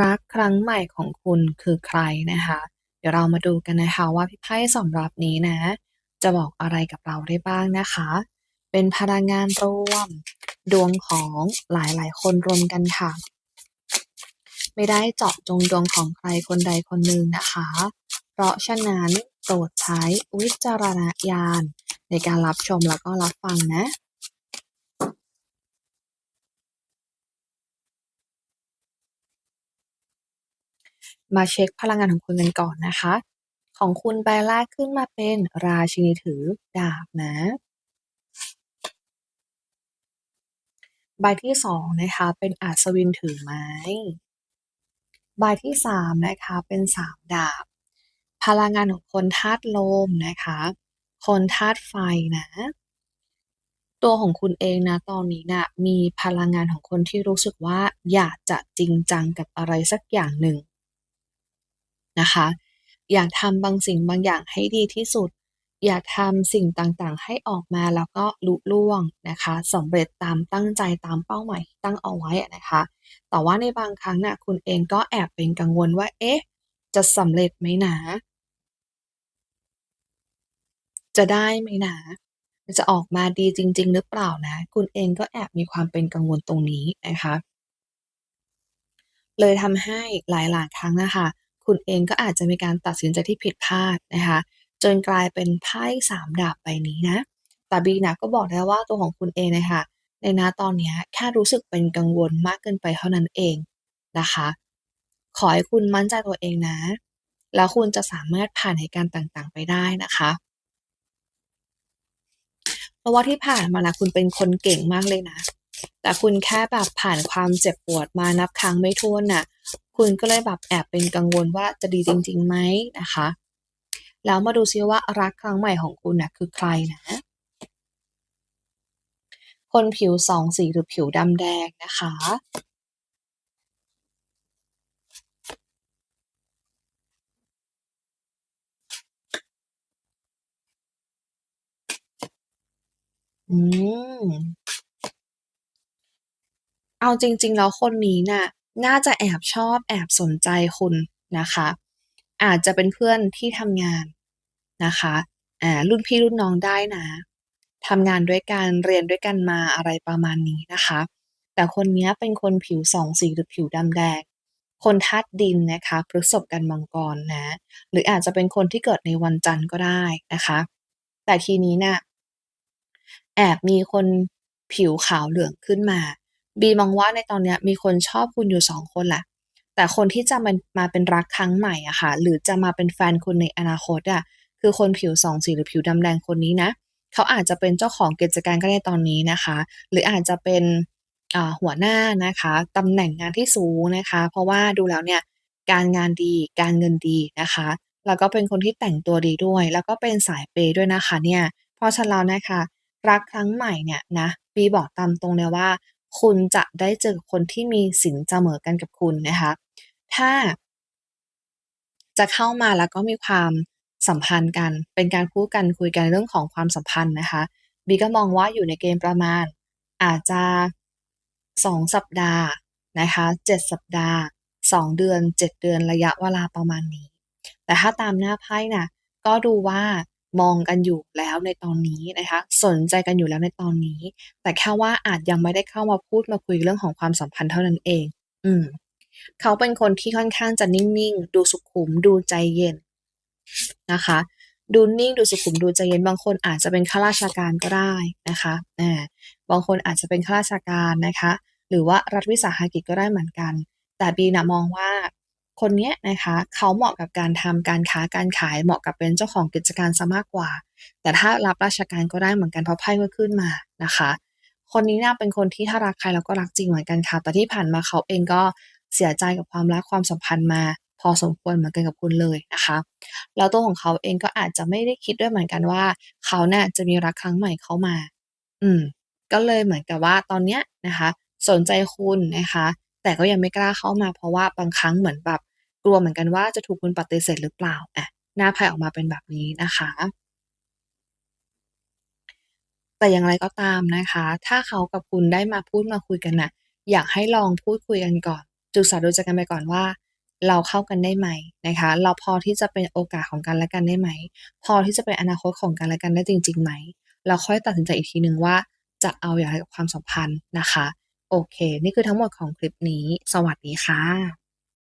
รักครั้งใหม่ของคุณคือใครนะคะ เดี๋ยวเรามาดูกันนะคะว่าพี่ไพ่สำหรับนี้นะ จะบอกอะไรกับเราได้บ้างนะคะ เป็นพลังงานรวม ดวงของหลายๆ คนรวมกันค่ะ ไม่ได้เจาะจงดวงของใครคนใดคนหนึ่งนะคะ เพราะฉะนั้นโปรดใช้วิจารณญาณในการรับชมแล้วก็รับฟังนะ มาเช็คพลังงานของคุณกันก่อนนะคะ ของคุณใบแรกขึ้นมาเป็นราชินีถือดาบนะ ใบที่สองนะคะเป็นอัศวินถือไม้ ใบที่สามนะคะเป็นสามดาบ พลังงานของคนธาตุลมนะคะ คนธาตุไฟนะตัวของคุณเองนะตอนนี้นะมีพลังงานของคนที่รู้สึกว่าอยากจะจริงจังกับอะไรสักอย่างหนึ่ง นะคะ อยากทำบางสิ่งบางอย่างให้ดีที่สุด อยากทำสิ่งต่างๆ ให้ออกมาแล้วก็ลุล่วงนะคะสำเร็จตามตั้งใจตามเป้าหมายที่ตั้งเอาไว้นะคะ แต่ว่าในบางครั้งน่ะคุณเองก็แอบเป็นกังวลว่า เอ๊ะ จะสำเร็จไหมนะ จะได้ไหมนะจะออกมาดีจริง ๆ หรือเปล่านะ คุณเองก็แอบมีความเป็นกังวลตรงนี้นะคะ เลยทำให้หลายๆครั้งนะคะ คุณเองก็อาจจะมีการตัดสินใจที่ผิดพลาดนะคะ จนกลายเป็นไพ่สามดาบใบนี้นะแต่บีน่ะก็บอกได้ว่าตัวของคุณเองนะคะในณตอนนี้แค่รู้สึกเป็นกังวลมากเกินไปเท่านั้นเองนะคะ ขอให้คุณมั่นใจตัวเองนะ แล้วคุณจะสามารถผ่านเหตุการณ์ต่างๆ ไปได้นะคะเพราะว่าที่ผ่านมาน่ะคุณเป็นคนเก่งมากเลยนะ แต่คุณแค่แบบผ่านความเจ็บปวดมานับครั้งไม่ถ้วนน่ะ คุณก็เลยแบบแอบเป็นกังวลว่าจะดีจริงๆไหมนะคะ แล้วมาดูซิว่ารักครั้งใหม่ของคุณน่ะคือใครนะ คนผิวสองสีหรือผิวดำแดงนะคะอืม เอาจริง ๆ แล้วคนนี้น่ะ น่าจะแอบชอบแอบสนใจคุณนะคะ อาจจะเป็นเพื่อนที่ทำงานนะคะอ่ารุ่นพี่รุ่นน้องได้นะทำงานด้วยกันเรียนด้วยกันมาอะไรประมาณนี้นะคะ แต่คนนี้เป็นคนผิวสองสีหรือผิวดำแดง คนธาตุดินนะคะพฤษภกันมังกรนะ หรืออาจจะเป็นคนที่เกิดในวันจันทร์ก็ได้นะคะ แต่ทีนี้น่ะแอบมีคนผิวขาวเหลืองขึ้นมา บีมองว่าในตอนเนี้ยมีคนชอบคุณอยู่2คนแหละ แต่คนที่จะมันมาเป็นรักครั้งใหม่อะค่ะ หรือจะมาเป็นแฟนคุณในอนาคตอะคือคนผิวสองสีหรือผิวดำแดงคนนี้นะ เขาอาจจะเป็นเจ้าของกิจการก็ได้ตอนนี้นะคะ หรืออาจจะเป็นหัวหน้านะคะตำแหน่งงานที่สูงนะคะ เพราะว่าดูแล้วเนี่ยการงานดีการเงินดีนะคะ แล้วก็เป็นคนที่แต่งตัวดีด้วย แล้วก็เป็นสายเปย์ด้วยนะคะเนี่ยเพราะฉะนั้นแล้วนะคะ รักครั้งใหม่เนี่ยนะบีบอกตามตรงเลยว่า คุณจะได้เจอคนที่มีสินเสมอกันกับคุณนะคะ ถ้า จะเข้ามาแล้วก็มีความสัมพันธ์กัน เป็นการพูดกันคุยกันเรื่องของความสัมพันธ์นะคะบีก็มองว่าอยู่ในเกณฑ์ประมาณ อาจจะ 2 สัปดาห์นะคะ7สัปดาห์ 2 เดือน 7 เดือนระยะเวลาประมาณนี้ แต่ถ้าตามหน้าไพ่น่ะก็ดูว่า มองกันอยู่แล้วในตอนนี้นะคะ สนใจกันอยู่แล้วในตอนนี้ แต่แค่ว่าอาจยังไม่ได้เข้ามาพูดมาคุยเรื่องของความสัมพันธ์เท่านั้นเอง อืม เขาเป็นคนที่ค่อนข้างจะนิ่งๆ ดูสุขุม ดูใจเย็นนะคะ ดูนิ่ง ดูสุขุม ดูใจเย็น บางคนอาจจะเป็นข้าราชการก็ได้นะคะอาบางคนอาจจะเป็นข้าราชการนะคะ หรือว่ารัฐวิสาหกิจก็ได้เหมือนกัน แต่บีน่ะมองว่า คนเนี้ยนะคะเขาเหมาะกับการทำการค้าการขายเหมาะกับเป็นเจ้าของกิจการเสียมากกว่า แต่ถ้ารับราชการก็ได้เหมือนกันเพราะไพ่ก็ขึ้นมานะคะ คนนี้น่ะเป็นคนที่ถ้ารักใครแล้วก็รักจริงเหมือนกันค่ะ แต่ที่ผ่านมาเขาเองก็เสียใจกับความรักความสัมพันธ์มา พอสมควรเหมือนกันกับคุณเลยนะคะแล้วตัวของเขาเองก็อาจจะไม่ได้คิดด้วยเหมือนกันว่า เขาเน่ะจะมีรักครั้งใหม่เข้ามา อืม ก็เลยเหมือนกับว่าตอนเนี้ยนะคะ สนใจคุณนะคะ แต่ก็ยังไม่กล้าเข้ามาเพราะว่าบางครั้งเหมือนแบบกลัวเหมือนกันว่าจะถูกคุณปฏิเสธหรือเปล่าอะหน้าไายออกมาเป็นแบบนี้นะคะ แต่อย่างไรก็ตามนะคะ ถ้าเขากับคุณได้มาพูดมาคุยกันนะ่ะ อยากให้ลองพูดคุยกันก่อนจุดสาดูใจกันไปก่อนว่า เราเข้ากันได้ไหมนะคะ เราพอที่จะเป็นโอกาสของกันและกันได้ไหม พอที่จะเป็นอนาคตของกันและกันได้จริงๆไหม เราค่อยตัดสินใจอีกทีหนึ่งว่าจะเอาอย่างไรกับความสัมพันธ์นะคะ โอเค นี่คือทั้งหมดของคลิปนี้ สวัสดีค่ะ